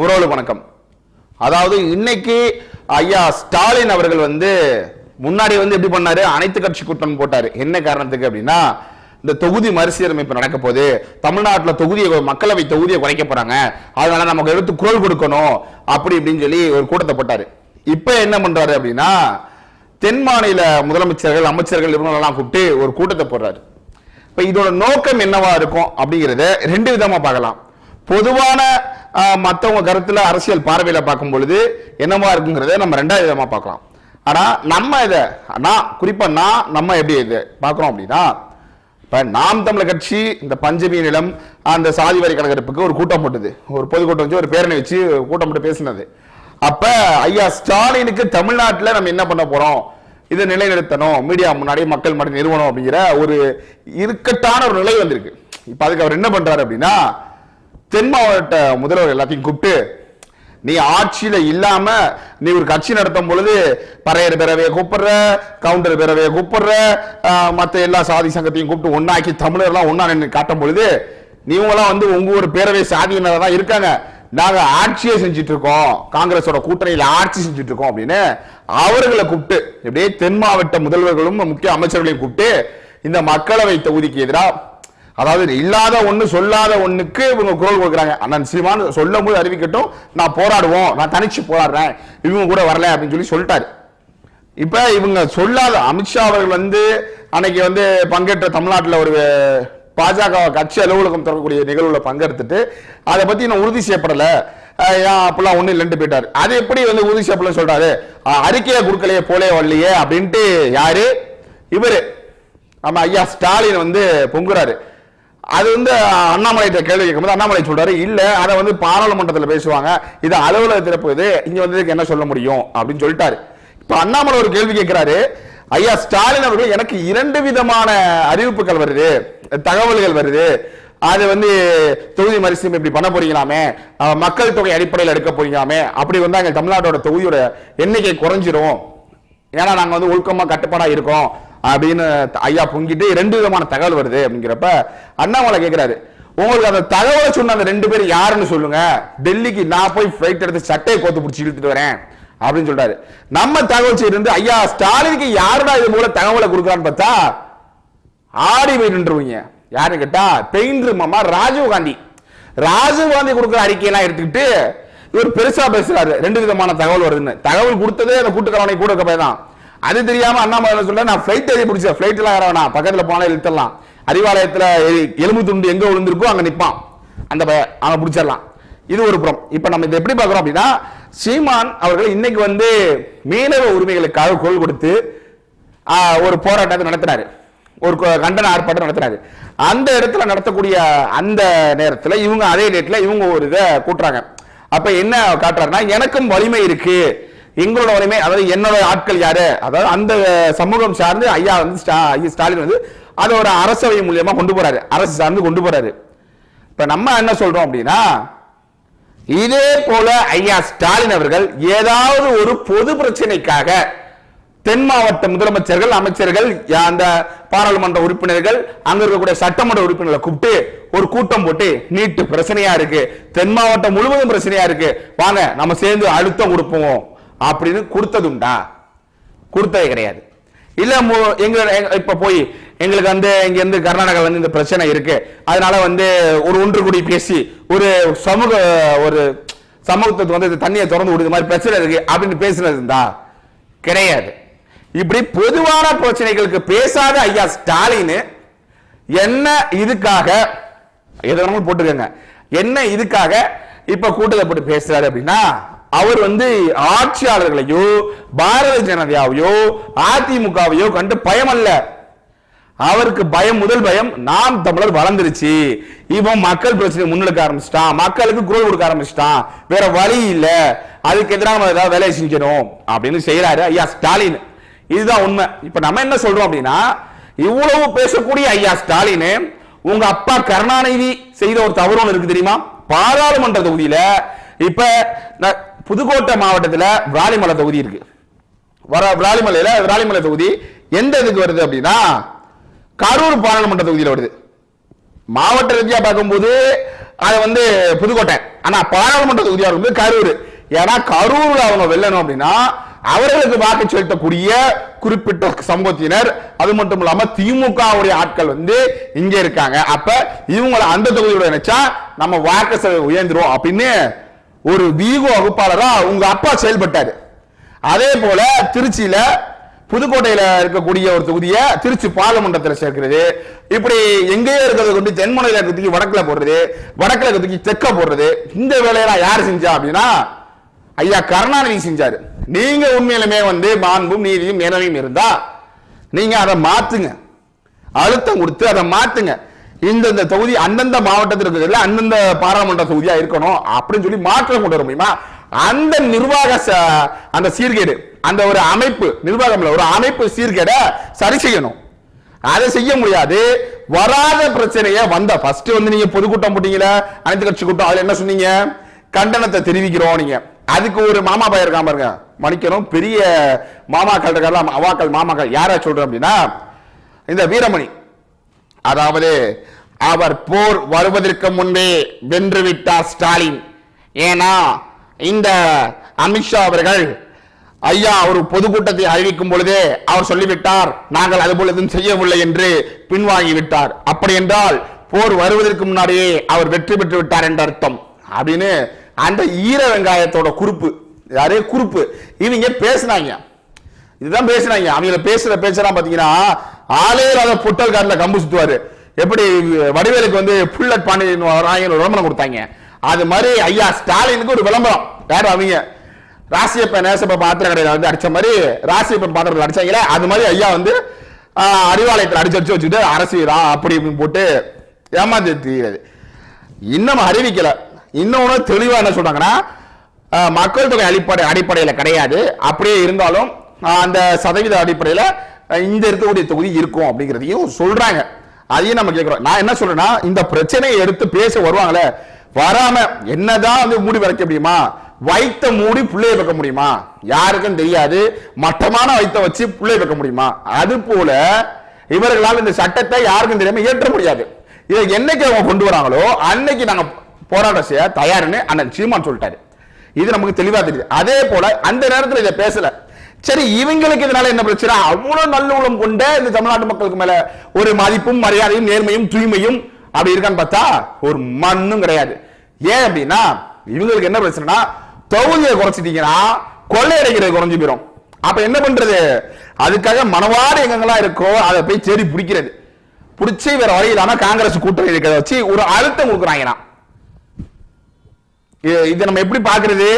உறவு வணக்கம். அதாவது இன்னைக்கு ஐயா ஸ்டாலின் அவர்கள் வந்து முன்னாடி வந்து எப்படி பண்ணாரு? அனைத்து கட்சி கூட்டம் போட்டாரு. என்ன காரணத்துக்கு அப்படின்னா இந்த தொகுதி மறுசீரமைப்பு நடக்க போகுது. தமிழ்நாட்டில் தொகுதியை மக்களவை தொகுதியை குறைக்க போறாங்க. அதனால நமக்கு எடுத்து குரல் கொடுக்கணும். அப்படி இப்படின்னு சொல்லி ஒரு கூட்டத்தை போட்டாரு. இப்போ என்ன பண்றாரு அப்படின்னா தென் மாநில முதலமைச்சர்கள் அமைச்சர்கள் இவங்களெல்லாம் கூப்பிட்டு ஒரு கூட்டத்தை போடுறாரு. இப்போ இதோட நோக்கம் என்னவா இருக்கும் அப்படிங்கிறத ரெண்டு விதமா பார்க்கலாம். பொதுவான மற்றவங்க கருத்தில் அரசியல் பார்வையில் பார்க்கும் பொழுது என்னவா இருக்குங்கிறத நம்ம ரெண்டாவது விதமாக பார்க்கலாம். ஆனால் நம்ம இதை நான் குறிப்பாக நான் நம்ம எப்படி இது பார்க்குறோம் அப்படின்னா இப்போ நாம் தமிழர் கட்சி இந்த பஞ்சமி நிலம் அந்த சாதி வரி கணக்கெடுப்புக்கு ஒரு கூட்டம் போட்டது. ஒரு பொதுக்கூட்டம் வச்சு ஒரு பேரணி வச்சு கூட்டம் போட்டு பேசினது. அப்போ ஐயா ஸ்டாலினுக்கு தமிழ்நாட்டில் நம்ம என்ன பண்ண போகிறோம் இதை நிலைநிறுத்தணும். மீடியா முன்னாடி மக்கள் மட்டும் நிறுவனம் அப்படிங்கிற ஒரு இறுக்கட்டான ஒரு நிலை வந்திருக்கு. இப்போ அதுக்கு அவர் என்ன பண்ணுறாரு அப்படின்னா தென் மாவட்ட முதல்வர் எல்லாத்தையும் கூப்பிட்டு நீ ஆட்சியில இல்லாம நீ ஒரு கட்சி நடத்தும் பொழுது பறையர் பேரவையை கூப்பிடுற கவுண்டர் பேரவையை கூப்பிடுற மற்ற எல்லா சாதி சங்கத்தையும் கூப்பிட்டு ஒன்னாக்கி தமிழர்லாம் ஒன்னா நின்று காட்டும் பொழுது நீங்களாம் வந்து உங்க ஒரு பேரவை சாதியினர் தான் இருக்காங்க. நாங்க ஆட்சியை செஞ்சுட்டு இருக்கோம் காங்கிரஸோட கூட்டணியில ஆட்சி செஞ்சுட்டு இருக்கோம் அப்படின்னு அவர்களை கூப்பிட்டு இப்படியே தென் மாவட்ட முதல்வர்களும் முக்கிய அமைச்சர்களையும் கூப்பிட்டு இந்த மக்களவை தொகுதிக்கு எதிராக அதாவது இல்லாத ஒண்ணு சொல்லாத ஒண்ணுக்கு இவங்க குரல் கொடுக்குறாங்க. அண்ணன் சீமான் சொல்லும் போது அறிவிக்கட்டும் நான் போராடுவோம் நான் தனிச்சு போராடுறேன் இவங்க கூட வரல அப்படின்னு சொல்லி சொல்லிட்டாரு. இப்ப இவங்க சொல்லாத அமித்ஷா அவர்கள் வந்து அன்னைக்கு வந்து பங்கேற்ற தமிழ்நாட்டில் ஒரு பாஜக கட்சி அலுவலகம் திறக்கக்கூடிய நிகழ்வுல பங்கெடுத்துட்டு அதை பத்தி இன்னும் உறுதி செய்யப்படல. ஏன் அப்பெல்லாம் ஒண்ணு இல்லைன்னு போயிட்டாரு. அது எப்படி வந்து உறுதி செய்யப்படலன்னு சொல்றாரு? அறிக்கையை கொடுக்கலையே போலே வரலையே அப்படின்ட்டு யாரு? இவரு. ஆமா ஐயா ஸ்டாலின் வந்து பொங்குறாரு. அது வந்து அண்ணாமலைகிட்ட கேள்வி கேட்கும்போது அண்ணாமலை சொல்றாரு இல்ல அதை வந்து பாராளுமன்றத்தில் பேசுவாங்க. இது அலுவலகத்தில் போகுது. இங்க வந்து என்ன சொல்ல முடியும்? அப்படின்னு சொல்லிட்டாரு. இப்ப அண்ணாமலை ஒரு கேள்வி கேட்கிறாரு. ஐயா ஸ்டாலின் அவர்கள் எனக்கு இரண்டு விதமான அறிவிப்புகள் வருது. தகவல்கள் வருது. அது வந்து தொகுதி மறுசீமை இப்படி பண்ண போறீங்களாமே? மக்கள் தொகை அடிப்படையில் எடுக்க போறீங்களாமே? அப்படி வந்து எங்கள் தமிழ்நாட்டோட தொகுதியோட எண்ணிக்கை குறைஞ்சிரும். ஏன்னா நாங்கள் வந்து ஒழுக்கமாக கட்டுப்பாடாக இருக்கோம். அப்படின்னு ஐயா பொங்கிட்டு ரெண்டு விதமான தகவல் வருது அப்படிங்கிறப்ப அண்ணாமலை கேட்கிறாரு உங்களுக்கு அந்த தகவலை சொன்ன அந்த ரெண்டு பேர் யாருன்னு சொல்லுங்க. டெல்லிக்கு நான் போய் ஃபிளைட் எடுத்து சட்டையை கோத்து பிடிச்சி இழுத்துட்டு வரேன் அப்படின்னு சொல்றாரு. நம்ம தகவல் செய்து இருந்து ஐயா ஸ்டாலினுக்கு யாருடா இது போல தகவலை கொடுக்குறான்னு பார்த்தா ஆடி போய் நின்றுவீங்க யாருன்னு கேட்டா பெயிண்டர் மாமா ராஜீவ் காந்தி. ராஜீவ் கொடுக்குற அறிக்கையெல்லாம் எடுத்துக்கிட்டு இவர் பெருசா பேசுறாரு. ரெண்டு விதமான தகவல் வருதுன்னு. தகவல் கொடுத்ததே அந்த கூட்டுக்காரனை கூட இருக்க தான். அது தெரியாம அண்ணாமலை சொல்ல நான் ஃபிளைட் ஏறி பிடிச்ச ஃபிளைட் எல்லாம் ஏற வேணாம். பக்கத்துல போனா இழுத்தலாம் அறிவாலயத்துல எ- எலும்பு துண்டு எங்க விழுந்திருக்கோ அங்க நிப்பான். அந்த பய அவன் பிடிச்சிடலாம். இது ஒரு புறம். இப்ப நம்ம இதை எப்படி பாக்குறோம் அப்படின்னா சீமான் அவர்கள் இன்னைக்கு வந்து மீனவ உரிமைகளுக்காக குரல் கொடுத்து ஒரு போராட்டத்தை நடத்தினாரு. ஒரு கண்டன ஆர்ப்பாட்டம் நடத்தினாரு. அந்த இடத்துல நடத்தக்கூடிய அந்த நேரத்தில் இவங்க அதே நேரத்துல இவங்க ஒரு இதை கூட்டுறாங்க. அப்ப என்ன காட்டுறாருன்னா எனக்கும் வலிமை இருக்கு. எங்களோட உரிமை அதாவது என்னோட ஆட்கள் யாரு? அதாவது அந்த சமூகம் சார்ந்து ஐயா வந்து ஸ்டா- ஐயா ஸ்டாலின் வந்து அதை ஒரு அரசவை மூலியமா கொண்டு போறாரு. அரசு சார்ந்து கொண்டு போறாரு. இப்ப நம்ம என்ன சொல்றோம் அப்படின்னா இதே போல ஐயா ஸ்டாலின் அவர்கள் ஏதாவது ஒரு பொது பிரச்சனைக்காக தென் மாவட்ட முதலமைச்சர்கள் அமைச்சர்கள் அந்த பாராளுமன்ற உறுப்பினர்கள் அங்க இருக்கக்கூடிய சட்டமன்ற உறுப்பினர்களை கூப்பிட்டு ஒரு கூட்டம் போட்டு நீட்டு பிரச்சனையா இருக்கு. தென் மாவட்டம் முழுவதும் பிரச்சனையா இருக்கு. வாங்க நம்ம சேர்ந்து அழுத்தம் கொடுப்போம். அப்படின்னு கொடுத்ததுண்டா. கொடுத்ததே கிடையாது. இல்ல மு- எங்க இப்ப போய் எங்களுக்கு வந்து இங்க இருந்து கர்நாடகா வந்து இந்த பிரச்சனை இருக்கு. அதனால வந்து ஒரு ஒன்று கூடி பேசி ஒரு சமூக ஒரு சமூகத்துக்கு வந்து இந்த தண்ணியை திறந்து விடுது மாதிரி பிரச்சனை இருக்கு அப்படின்னு பேசுனது இருந்தா கிடையாது. இப்படி பொதுவான பிரச்சனைகளுக்கு பேசாத ஐயா ஸ்டாலின் என்ன இதுக்காக எதனாலும் போட்டுக்கோங்க. என்ன இதுக்காக இப்ப கூட்டத்தை போட்டு பேசுறாரு அப்படின்னா அவர் வந்து ஆட்சியாளர்களையோ பாரத ஜனதாவையோ அதிமுகவையோ கண்டு பயம் அல்ல அவருக்கு பயம் முதல் பயம் நாம் தமிழர் வளர்ந்துருச்சு. இவன் மக்கள் பிரச்சனை முன்னெடுக்க ஆரம்பிச்சிட்டான். மக்களுக்கு குரல் கொடுக்க ஆரம்பிச்சிட்டான். வேற வழி இல்ல. அதுக்கு எதிராக நம்ம ஏதாவது வேலையை செஞ்சணும் அப்படின்னு செய்யறாரு ஐயா ஸ்டாலின். இதுதான் உண்மை. இப்ப நம்ம என்ன சொல்றோம் அப்படின்னா இவ்வளவு பேசக்கூடிய ஐயா ஸ்டாலின் உங்க அப்பா கருணாநிதி செய்த ஒரு தவறு ஒன்று இருக்கு தெரியுமா? பாராளுமன்ற தொகுதியில இப்ப புதுக்கோட்டை மாவட்டத்தில் விராலிமலை தொகுதி இருக்கு. வர விராலிமலையில் விராலிமலை தொகுதி எந்த இதுக்கு வருது அப்படின்னா கரூர் பாராளுமன்ற தொகுதியில் வருது. மாவட்ட ரீதியாக பார்க்கும்போது அது வந்து புதுக்கோட்டை. ஆனால் பாராளுமன்ற தொகுதியாக வந்து கரூர். ஏன்னா கரூரில் அவங்க வெல்லணும் அப்படின்னா அவர்களுக்கு வாக்கு செலுத்தக்கூடிய குறிப்பிட்ட சமூகத்தினர் அது மட்டும் இல்லாம திமுகவுடைய ஆட்கள் வந்து இங்க இருக்காங்க. அப்ப இவங்களை அந்த தொகுதியோட நினைச்சா நம்ம வாக்கு செலவு உயர்ந்துரும் அப்படின்னு ஒரு வீகோ வகுப்பாளராக உங்க அப்பா செயல்பட்டார். அதே போல திருச்சியில புதுக்கோட்டையில இருக்கக்கூடிய ஒரு தொகுதியை திருச்சி பாராளுமன்றத்தில் சேர்க்கிறது. இப்படி எங்கேயோ இருக்கிறத கொண்டு தென்முனையில இருக்கிறதுக்கு தூக்கி வடக்குல போடுறது வடக்குல இருக்க தூக்கி தெற்க போடுறது. இந்த வேலையெல்லாம் யார் செஞ்சா அப்படின்னா ஐயா கருணாநிதி செஞ்சாரு. நீங்க உண்மையிலுமே வந்து மாண்பும் நீதியும் நேர்மையும் இருந்தா நீங்க அதை மாத்துங்க. அழுத்தம் கொடுத்து அதை மாத்துங்க. இந்தந்த தொகுதி அந்தந்த மாவட்டத்தில் இருக்கிறதுல அந்தந்த பாராளுமன்ற தொகுதியா இருக்கணும் அப்படின்னு சொல்லி மாற்றம் கொண்டு வர முடியுமா? அந்த நிர்வாக ச- அந்த சீர்கேடு அந்த ஒரு அமைப்பு நிர்வாகம் ஒரு அமைப்பு சீர்கேட சரி செய்யணும். அதை செய்ய முடியாது. வராத பிரச்சனைய வந்த ஃபர்ஸ்ட் வந்து நீங்க பொதுக்கூட்டம் போட்டீங்களா அனைத்து கட்சி கூட்டம் அதுல என்ன சொன்னீங்க? கண்டனத்தை தெரிவிக்கிறோம் நீங்க. அதுக்கு ஒரு மாமா பையன் இருக்காம பாருங்க. மன்னிக்கணும் பெரிய மாமாக்கள் அவாக்கள் மாமாக்கள் யாரா சொல்றேன் அப்படின்னா இந்த வீரமணி. அதாவது அவர் போர் வருவதற்கு முன்பே வென்று விட்டார் ஸ்டாலின். ஏன்னா இந்த அமித்ஷா அவர்கள் ஐயா ஒரு பொதுக்கூட்டத்தை அறிவிக்கும் பொழுதே அவர் சொல்லிவிட்டார் நாங்கள் அதுபோல் எதுவும் செய்யவில்லை என்று பின்வாங்கி விட்டார். அப்படி என்றால் போர் வருவதற்கு முன்னாடியே அவர் வெற்றி பெற்று விட்டார் என்ற அர்த்தம். அப்படின்னு அந்த ஈர வெங்காயத்தோட குறிப்பு யாரே குறிப்பு இவங்க பேசினாங்க. இதுதான் பேசுறாங்க அவங்கள பேசுற பேச்செல்லாம் பாத்தீங்கன்னா ஆளே இல்லாத புட்டல் காட்டில் கம்பு சுத்துவாரு. எப்படி வடிவேலுக்கு வந்து புல்லட் பாண்டியன் வராங்க விளம்பரம் கொடுத்தாங்க. அது மாதிரி ஐயா ஸ்டாலினுக்கு ஒரு விளம்பரம். யார் அவங்க? ராசியப்பன் நேசப்ப பாத்திர கடையில் வந்து அடிச்ச மாதிரி ராசியப்பன் பாத்திரத்தில் அடிச்சாங்களே அது மாதிரி ஐயா வந்து அறிவாலயத்தில் அடிச்சு அடிச்சு வச்சுட்டு அரசு அப்படி இப்படின்னு போட்டு ஏமாந்து தெரியாது இன்னும் அறிவிக்கல. இன்னொன்னு தெளிவா என்ன சொல்றாங்கன்னா மக்கள் தொகை அடிப்படை அடிப்படையில் கிடையாது. அப்படியே இருந்தாலும் அந்த சதவீத அடிப்படையில் இந்த இருக்கக்கூடிய தொகுதி இருக்கும் அப்படிங்கிறதையும் சொல்றாங்க. அதையும் நம்ம கேட்கிறோம் நான் என்ன சொல்றேன்னா இந்த பிரச்சனையை எடுத்து பேச வருவாங்களே வராம என்னதான் வந்து மூடி வரைக்க முடியுமா? வைத்த மூடி புள்ளைய வைக்க முடியுமா? யாருக்கும் தெரியாது. மட்டமான வைத்த வச்சு புள்ளைய வைக்க முடியுமா? அது போல இவர்களால் இந்த சட்டத்தை யாருக்கும் தெரியாம ஏற்ற முடியாது. இதை என்னைக்கு அவங்க கொண்டு வராங்களோ அன்னைக்கு நாங்க போராட்டம் செய்ய தயாருன்னு அண்ணன் சீமான் சொல்லிட்டாரு. இது நமக்கு தெளிவா தெரியுது. அதே போல அந்த நேரத்தில் இதை பேசல. சரி இவங்களுக்கு இதனால என்ன பிரச்சனை? அவ்வளவு நல்லூலம் கொண்ட இந்த தமிழ்நாட்டு மக்களுக்கு மேல ஒரு மதிப்பும் மரியாதையும் நேர்மையும் தூய்மையும் அப்படி இருக்கான்னு பார்த்தா ஒரு மண்ணும் கிடையாது. ஏன் அப்படின்னா இவங்களுக்கு என்ன பிரச்சனைனா தொகுதியை குறைச்சிட்டீங்கன்னா கொள்ளையடைக்கிறது குறைஞ்சு போயிடும் அப்ப என்ன பண்றது? அதுக்காக மனவாடு எங்கெங்கெல்லாம் இருக்கோ அதை போய் தேடி பிடிக்கிறது. பிடிச்சி வேற வழி இல்லாம காங்கிரஸ் கூட்டணி இருக்கிறத வச்சு ஒரு அழுத்தம் கொடுக்குறாங்கன்னா. இ- இதை நம்ம எப்படி பாக்குறது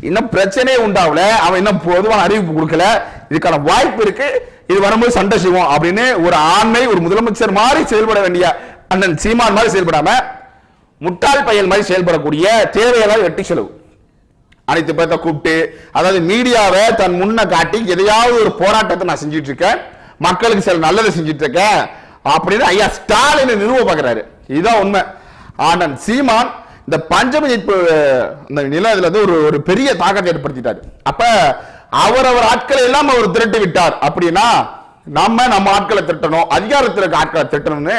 இன்னும் பிரச்சனையே உண்டாகல. அவன் இன்னும் பொதுவான அறிவிப்பு கொடுக்கல. இதுக்கான வாய்ப்பு இருக்கு. இது வரும்போது சண்டை செய்வோம் அப்படின்னு ஒரு ஆண்மை ஒரு முதலமைச்சர் மாதிரி செயல்பட வேண்டிய அண்ணன் சீமான் மாதிரி செயல்படாம முட்டாள் பயல் மாதிரி செயல்படக்கூடிய தேவையெல்லாம் வெட்டி செலவு. அனைத்து பேர்த்த கூப்பிட்டு அதாவது மீடியாவை தன் முன்ன காட்டி எதையாவது ஒரு போராட்டத்தை நான் செஞ்சுட்டு இருக்கேன். மக்களுக்கு சில நல்லதை செஞ்சுட்டு இருக்கேன். அப்படின்னு ஐயா ஸ்டாலின் நிறுவ பார்க்கிறாரு. இதுதான் உண்மை. ஆனால் சீமான் இந்த பஞ்சமதிப்பு இந்த நிலையத்துல வந்து ஒரு ஒரு பெரிய தாக்கத்தை ஏற்படுத்திட்டாரு. அப்ப அவரவர் ஆட்களை எல்லாம் அவர் திரட்டி விட்டார். அப்படின்னா நம்ம நம்ம ஆட்களை திரட்டணும் அதிகாரத்தில் இருக்க ஆட்களை திரட்டணும்னு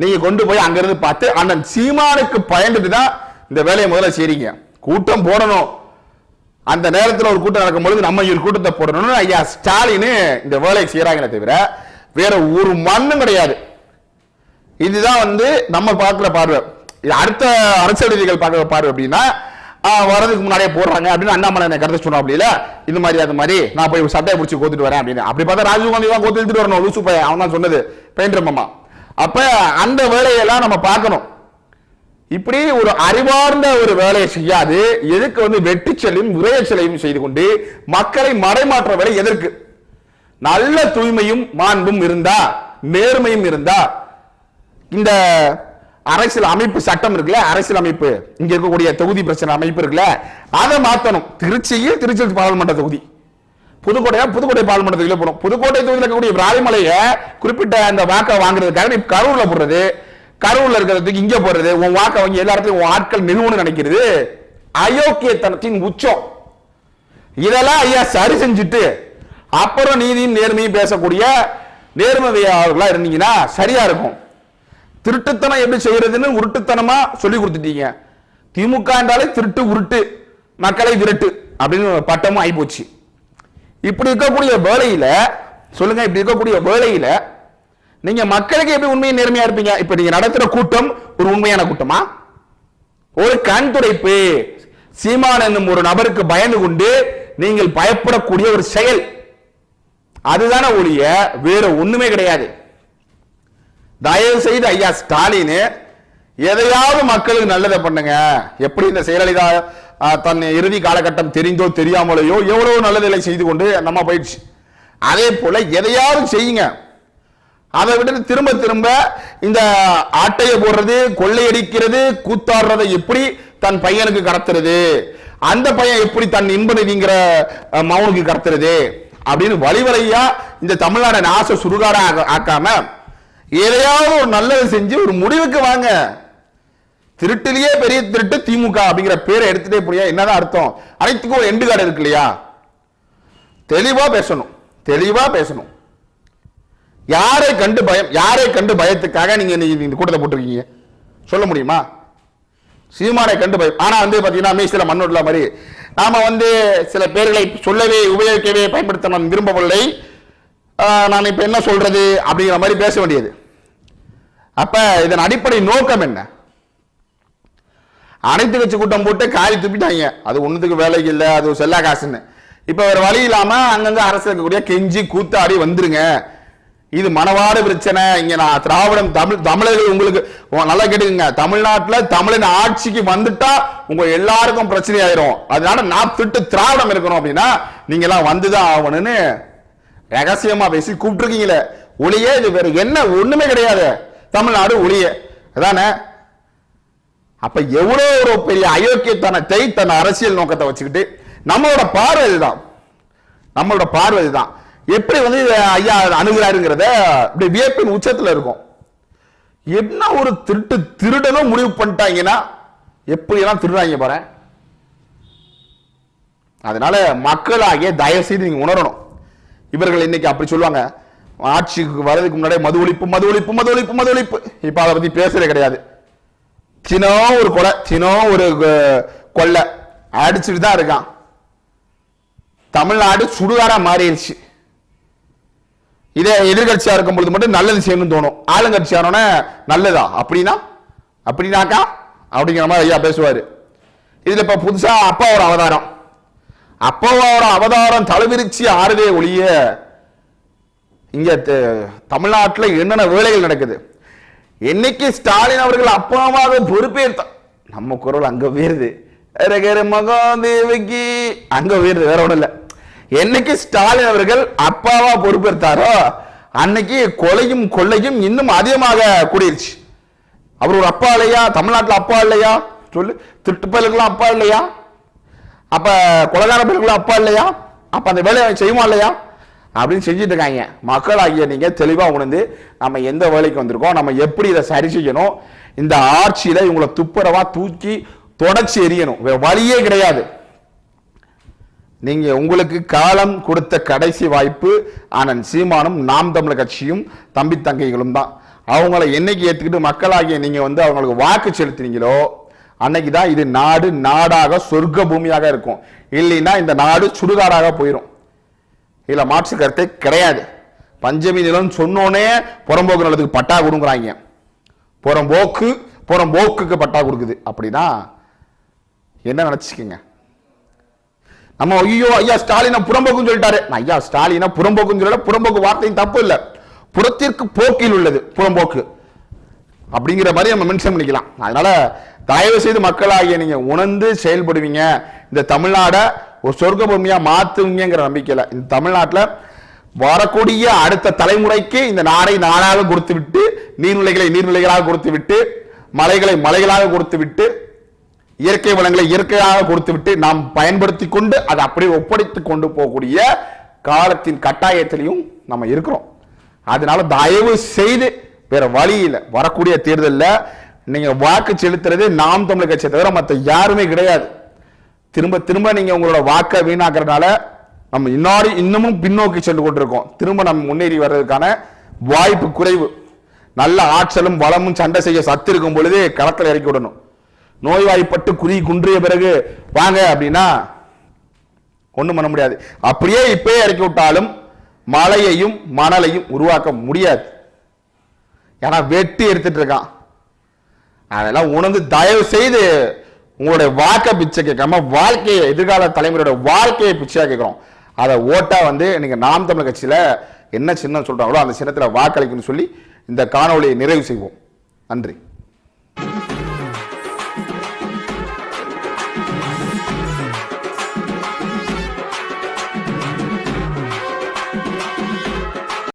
நீங்க கொண்டு போய் அங்கிருந்து பார்த்து அண்ணன் சீமானுக்கு பயந்துட்டு தான் இந்த வேலையை முதல்ல செய்றீங்க. கூட்டம் போடணும். அந்த நேரத்தில் ஒரு கூட்டம் நடக்கும் பொழுது நம்ம ஒரு கூட்டத்தை போடணும்னு ஐயா ஸ்டாலின் இந்த வேலையை செய்யறாங்களே தவிர வேற ஒரு மண்ணும் கிடையாது. இதுதான் வந்து நம்ம பார்க்குற பார்வை. இது அடுத்த அரசியல் பார்க்க பாரு அப்படின்னா வரதுக்கு முன்னாடியே போடுறாங்க அப்படின்னு அண்ணாமலை என்ன கருத்து சொன்னோம் அப்படி இல்லை இந்த மாதிரி அது மாதிரி. நான் போய் சட்டையை பிடிச்சி கோத்துட்டு வரேன் அப்படின்னு. அப்படி பார்த்தா ராஜீவ் காந்தி தான் கோத்து இழுத்துட்டு வரணும். லூசு பையன் அவன் தான் சொன்னது. பெயிண்டர் மாமா. அப்ப அந்த வேலையெல்லாம் நம்ம பார்க்கணும். இப்படி ஒரு அறிவார்ந்த ஒரு வேலையை செய்யாது. எதுக்கு வந்து வெட்டிச்சலையும் விரையச்சலையும் செய்து கொண்டு மக்களை மறைமாற்ற வேலை எதற்கு? நல்ல தூய்மையும் மாண்பும் இருந்தா நேர்மையும் இருந்தா இந்த அரசியல் அமைப்பு சட்டம் இருக்குல்ல அரசியல் அமைப்பு இங்க இருக்கக்கூடிய தொகுதி பிரச்சனை அமைப்பு இருக்குல்ல அதை மாத்தணும். திருச்சியில் திருச்சி பாராளுமன்ற தொகுதி. புதுக்கோட்டையா? புதுக்கோட்டை பாராளுமன்ற தொகுதியில போடும் புதுக்கோட்டை தொகுதியில் இருக்கக்கூடிய விராலிமலையை குறிப்பிட்ட அந்த வாக்கை வாங்குறதுக்காக நீ கரூர்ல போடுறது. கரூர்ல இருக்கிறதுக்கு இங்க போடுறது. உன் வாக்கை வாங்கி எல்லா இடத்துலையும் உன் ஆட்கள் நிறுவனம் நினைக்கிறது. அயோக்கியத்தனத்தின் உச்சம். இதெல்லாம் ஐயா சரி செஞ்சுட்டு அப்புறம் நீதியும் நேர்மையும் பேசக்கூடிய நேர்மையாளர்களா இருந்தீங்கன்னா சரியா இருக்கும். திருட்டுத்தனம் எப்படி செய்யறதுன்னு உருட்டுத்தனமா சொல்லி கொடுத்துட்டீங்க. திமுக என்றாலே திருட்டு உருட்டு மக்களை விரட்டு அப்படின்னு பட்டமும் ஆயிப்போச்சு. இப்படி இருக்கக்கூடிய வேலையில சொல்லுங்க இப்படி இருக்கக்கூடிய வேலையில நீங்க மக்களுக்கு எப்படி உண்மையை நேர்மையா இருப்பீங்க? இப்ப நீங்க நடத்துற கூட்டம் ஒரு உண்மையான கூட்டமா? ஒரு கண் துடைப்பு. சீமான் என்னும் ஒரு நபருக்கு பயந்து கொண்டு நீங்கள் பயப்படக்கூடிய ஒரு செயல். அதுதானே ஒழிய வேற ஒண்ணுமே கிடையாது. தயவு செய்து ஐயா ஸ்டாலின் எதையாவது மக்களுக்கு நல்லதை பண்ணுங்க. எப்படி இந்த செயலலிதா தன் இறுதி காலகட்டம் தெரிந்தோ தெரியாமலையோ எவ்வளவு நல்லதில்லை செய்து கொண்டு நம்ம போயிடுச்சு. அதே போல எதையாவது செய்யுங்க. அதை விட்டு திரும்ப திரும்ப இந்த ஆட்டையை போடுறது கொள்ளையடிக்கிறது கூத்தாடுறதை எப்படி தன் பையனுக்கு கடத்துறது அந்த பையன் எப்படி தன் இன்ப நிதிங்கிற மவுனுக்கு கடத்துறது அப்படின்னு வழிவரையா இந்த தமிழ்நாடு நாச சுடுகாடா ஆக்காம எதையாவது ஒரு நல்லது செஞ்சு ஒரு முடிவுக்கு வாங்க. திருட்டிலேயே பெரிய திருட்டு திமுக அப்படிங்கிற பேரை எடுத்துட்டே போறியா என்னதான் அர்த்தம்? அனைத்துக்கும் ஒரு எண்டு கார்டு இருக்கு இல்லையா? தெளிவா பேசணும். தெளிவா பேசணும். யாரை கண்டு பயம் யாரை கண்டு பயத்துக்காக நீங்க இந்த கூட்டத்தை போட்டிருக்கீங்க? சொல்ல முடியுமா? சீமானை கண்டு பயம். ஆனா வந்து பாத்தீங்கன்னா மீசில மண்ணோட்ல மாதிரி. நாம வந்து சில பேர்களை சொல்லவே உபயோகிக்கவே பயன்படுத்த நான் விரும்பவில்லை. நான் இப்ப என்ன சொல்றது அப்படிங்கிற மாதிரி பேச வேண்டியது. அப்ப இதன் அடிப்படை நோக்கம் என்ன? அனைத்து கட்சி கூட்டம் போட்டு காலி துப்பிட்டாங்க. அது ஒண்ணுத்துக்கு வேலைக்கு இல்லை அது செல்லா காசுன்னு. இப்ப வேறு வழி இல்லாம அங்கங்க அரசு இருக்கக்கூடிய கெஞ்சி கூத்தாடி வந்துருங்க. இது மனவாடு பிரச்சனை. இங்க நான் திராவிடம் தமிழ் தமிழர்கள் உங்களுக்கு நல்லா கேட்டுக்கங்க. தமிழ்நாட்டுல தமிழின் ஆட்சிக்கு வந்துட்டா உங்க எல்லாருக்கும் பிரச்சனை ஆயிரும். அதனால நான் திட்டு திராவிடம் இருக்கணும் அப்படின்னா நீங்க எல்லாம் வந்துதான் ஆகணும்னு ரகசியமா பேசி கூப்பிட்டுருக்கீங்களே. ஒளியே இது வேற என்ன? ஒண்ணுமே கிடையாது. தமிழ்நாடு ஒழிய. அதானே? அப்ப எவ்வளோ ஒரு பெரிய அயோக்கியத்தனத்தை தன் அரசியல் நோக்கத்தை வச்சுக்கிட்டு நம்மளோட பார்வை இதுதான். நம்மளோட பார்வை இதுதான். எப்படி வந்து இதை ஐயா அணுகிறாருங்கிறத இப்படி வியப்பின் உச்சத்துல இருக்கும். என்ன ஒரு திருட்டு திருடனும் முடிவு பண்ணிட்டாங்கன்னா எப்படி எல்லாம் திருடுறாங்க பாரு. அதனால மக்களாகிய தயவு செய்து நீங்க உணரணும். இவர்கள் இன்னைக்கு அப்படி சொல்லுவாங்க. ஆட்சிக்கு வர்றதுக்கு முன்னாடி மது ஒழிப்பு மது ஒழிப்பு மது ஒழிப்பு மது ஒழிப்பு. இப்ப அதை பத்தி பேசுறது கிடையாது. சின்னம் ஒரு கொலை சின்னம் ஒரு கொள்ளை. அடிச்சுட்டு தான் இருக்கான். தமிழ்நாடு சுடுகாரா மாறிடுச்சு. இதே எதிர்கட்சியா இருக்கும் பொழுது மட்டும் நல்லது செய்யணும்னு தோணும். ஆளுங்கட்சியானோட நல்லதா? அப்படின்னா? அப்படின்னாக்கா? அப்படிங்கிற மாதிரி ஐயா பேசுவாரு. இதுல இப்ப புதுசா அப்பாவோட அவதாரம். அப்பாவோட அவதாரம் தலைவிரிச்சு ஆறுதே ஒழிய இங்கே தமிழ்நாட்டில் என்னென்ன வேலைகள் நடக்குது? என்னைக்கு ஸ்டாலின் அவர்கள் அப்பாவாக பொறுப்பேற்ற நம்ம குரல் அங்கே உயருது அரகர மகாதேவிக்கு அங்கே உயருது வேற ஒன்றும் இல்லை. என்னைக்கு ஸ்டாலின் அவர்கள் அப்பாவா பொறுப்பேற்றாரோ அன்னைக்கு கொலையும் கொள்ளையும் இன்னும் அதிகமாக கூடிருச்சு. அவர் ஒரு அப்பா இல்லையா? தமிழ்நாட்டில் அப்பா இல்லையா? சொல்லு. திருட்டுப்பயலுக்கெல்லாம் அப்பா இல்லையா? அப்போ கொலகார பயலுக்கெல்லாம் அப்பா இல்லையா? அப்போ அந்த வேலையை அவன் செய்வான் இல்லையா? அப்படின்னு செஞ்சுட்டு இருக்காங்க மக்களாகிய நீங்க தெளிவா உணர்ந்து நம்ம எந்த வேலைக்கு வந்திருக்கோம் நம்ம எப்படி இதை சரி செய்யணும் இந்த ஆட்சியில இவங்களை துப்புரவா தூக்கி தொடச்சி எரியணும் வழியே கிடையாது. நீங்க உங்களுக்கு காலம் கொடுத்த கடைசி வாய்ப்பு ஆனந்த் சீமானும் நாம் தமிழர் கட்சியும் தம்பி தங்கைகளும் தான். அவங்கள என்னைக்கு ஏத்துக்கிட்டு மக்களாகிய நீங்க வந்து அவங்களுக்கு வாக்கு செலுத்தினீங்களோ அன்னைக்கு தான் இது நாடு நாடாக சொர்க்க பூமியாக இருக்கும். இல்லைன்னா இந்த நாடு சுடுகாடாக போயிடும் இதில் மாற்று கருத்தே கிடையாது. பஞ்சமி நிலம் சொன்னோனே புறம்போக்கு நிலத்துக்கு பட்டா கொடுங்குறாங்க. புறம்போக்கு புறம்போக்குக்கு பட்டா கொடுக்குது. அப்படின்னா என்ன நினச்சிக்கோங்க? நம்ம ஐயோ ஐயா ஸ்டாலினை புறம்போக்குன்னு சொல்லிட்டாரு. நான் ஐயா ஸ்டாலினா புறம்போக்குன்னு சொல்லல புறம்போக்கு வார்த்தையும் தப்பு இல்லை. புறத்திற்கு போக்கில் உள்ளது புறம்போக்கு அப்படிங்கிற மாதிரி நம்ம மென்ஷன் பண்ணிக்கலாம். அதனால தயவு செய்து மக்களாகிய நீங்க உணர்ந்து செயல்படுவீங்க. இந்த தமிழ்நாட ஒரு சொர்க்க பூமியா மாத்துவீங்கிற நம்பிக்கையில இந்த தமிழ்நாட்டில் வரக்கூடிய அடுத்த தலைமுறைக்கு இந்த நாடை நாடாக கொடுத்து விட்டு நீர்நிலைகளை நீர்நிலைகளாக கொடுத்து விட்டு மலைகளை மலைகளாக கொடுத்து விட்டு இயற்கை வளங்களை இயற்கையாக கொடுத்து விட்டு நாம் பயன்படுத்தி கொண்டு அதை அப்படியே ஒப்படைத்து கொண்டு போகக்கூடிய காலத்தின் கட்டாயத்திலையும் நம்ம இருக்கிறோம். அதனால தயவு செய்து வேற வழி இல்லை. வரக்கூடிய தேர்தலில் நீங்க வாக்கு செலுத்துறது நாம் தமிழ் கட்சியை தவிர மற்ற யாருமே கிடையாது. திரும்ப திரும்ப நீங்கள் உங்களோட வாக்கை வீணாக்குறதுனால நம்ம இன்னாடி இன்னமும் பின்னோக்கி சென்று கொண்டிருக்கோம். திரும்ப நம்ம முன்னேறி வர்றதுக்கான வாய்ப்பு குறைவு. நல்ல ஆற்றலும் வளமும் சண்டை செய்ய சத்து இருக்கும் பொழுது களத்தில் இறக்கி விடணும். நோய்வாய்ப்பட்டு குறி குன்றிய பிறகு வாங்க அப்படின்னா ஒன்றும் பண்ண முடியாது. அப்படியே இப்பயே இறக்கி விட்டாலும் மலையையும் மணலையும் உருவாக்க முடியாது. ஏன்னா வெட்டி எடுத்துட்டு இருக்கான். அதெல்லாம் உணர்ந்து தயவு செய்து உங்களுடைய வாக்கை பிச்சை கேட்காம வாழ்க்கையை எதிர்கால தலைமுறையோட வாழ்க்கையை பிச்சையாக கேட்குறோம். அதை ஓட்டா வந்து நீங்கள் நாம் தமிழ் கட்சியில் என்ன சின்னம் சொல்கிறாங்களோ அந்த சின்னத்தில் வாக்களிக்கணும்னு சொல்லி இந்த காணொளியை நிறைவு செய்வோம். நன்றி.